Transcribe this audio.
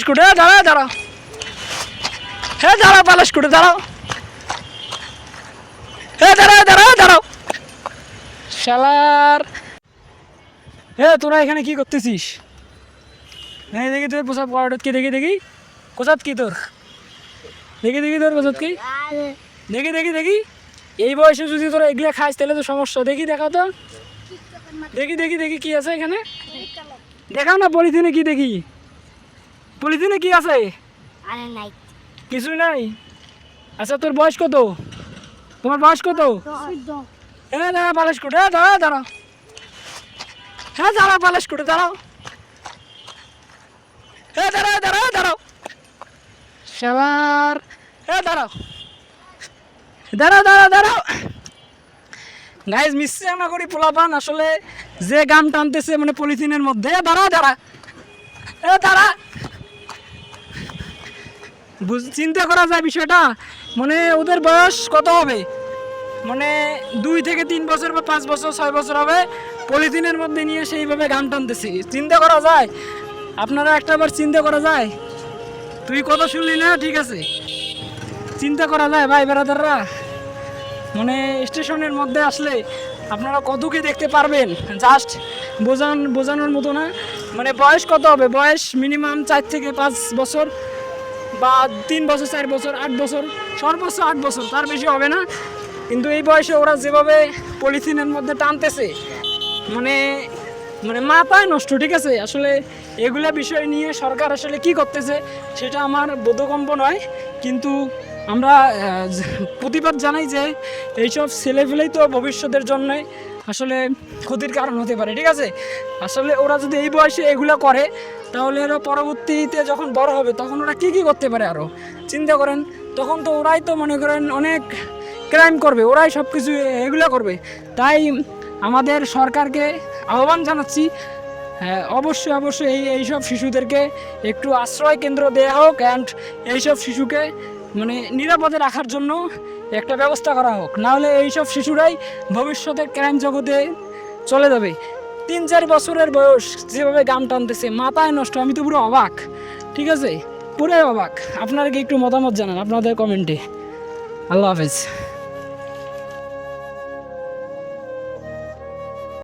স্কুটে দাঁড়াও দাঁড়াও দাঁড়াও। পালা স্কুটে দাঁড়াও দাঁড়াও দাঁড়াও দাঁড়াও। শালার। হে তোরা এখানে কি করতেছিস? হ্যাঁ দেখি তোর কি দেখি দেখি। কোথাত কি তোর? দেখি দেখি তোর কোথাত কি? দেখি দেখি দেখি। এই বয়সে যদি তোরা এগুলো খাস তাহলে তো সমস্যা। দেখি দেখাও তো। দেখি দেখি দেখি কি আছে এখানে। দেখাও না পলিথিনে কি দেখি? পলিথিনে কি আছে? আরে নাই। কিছুই নাই? আচ্ছা তোর বয়স কত? তোমার বয়স কত? হ্যাঁ দাঁড়া পালাস করে। হ্যাঁ দাঁড়া দাঁড়াও হ্যাঁ দাঁড়াও পালাস করে দাঁড়াও। হ্যাঁ দাঁড়াও দাঁড়াও দাঁড়াও। সবার। হ্যাঁ দাঁড়াও। দাঁড়াও দাঁড়াও দাঁড়াও। গাইজ মিশছে না করি পোলাপান। আসলে যে গাম টানতেছে মানে পলিথিনের মধ্যে। এ দাঁড়া দাঁড়া। এ দাঁড়া। চিন্তা করা যায় বিষয়টা। মানে ওদের বয়স কত হবে? মানে দুই থেকে তিন বছর বা পাঁচ বছর, ছয় বছর হবে। পলিথিনের মধ্যে নিয়ে সেইভাবে গান টানতেছি। চিন্তা করা যায়? আপনারা একটা বার চিন্তা করা যায়? তুই কত শুনলি না? ঠিক আছে। চিন্তা করা যায় ভাই বেড়াদাররা। মানে স্টেশনের মধ্যে আসলে আপনারা কতকে দেখতে পারবেন? জাস্ট বোঝান বোঝানোর মতো না। মানে বয়স কত হবে? বয়স মিনিমাম চার থেকে পাঁচ বছর। বা তিন বছর, চার বছর, আট বছর, সর্বোচ্চ আট বছর, তার বেশি হবে না। কিন্তু এই বয়সে ওরা যেভাবে পলিথিনের মধ্যে টানতেছে মানে মানে মাথায় নষ্ট, ঠিক আছে? আসলে এগুলা বিষয় নিয়ে সরকার আসলে কি করতেছে, সেটা আমার বোধগম্য নয়। কিন্তু আমরা প্রতিবাদ জানাই যে এইসব ছেলেফেলেই তো ভবিষ্যতের জন্য আসলে ক্ষতির কারণ হতে পারে, ঠিক আছে? আসলে ওরা যদি এই বয়সে এগুলো করে, তাহলে ওরা পরবর্তীতে যখন বড় হবে, তখন ওরা কী কী করতে পারে আরও চিন্তা করেন, তখন তো ওরাই তো মনে করেন অনেক ক্রাইম করবে, ওরাই সব কিছু এগুলো করবে। তাই আমাদের সরকারকে আহ্বান জানাচ্ছি অবশ্যই অবশ্যই এই, এইসব শিশুদেরকে একটু আশ্রয় কেন্দ্র দেওয়া হোক অ্যান্ড এইসব শিশুকে মানে নিরাপদে রাখার জন্য একটা ব্যবস্থা করা হোক। নাহলে এইসব শিশুরাই ভবিষ্যতে ক্রাইম জগতে চলে যাবে। তিন চার বছরের বয়স যেভাবে গান টানতেছে, মাথায় নষ্ট, আমি তো পুরো অবাক। ঠিক আছে? পুরো অবাক। আপনারা কি একটু মতামত জানান আপনাদের কমেন্টে। আল্লাহ হাফেজ।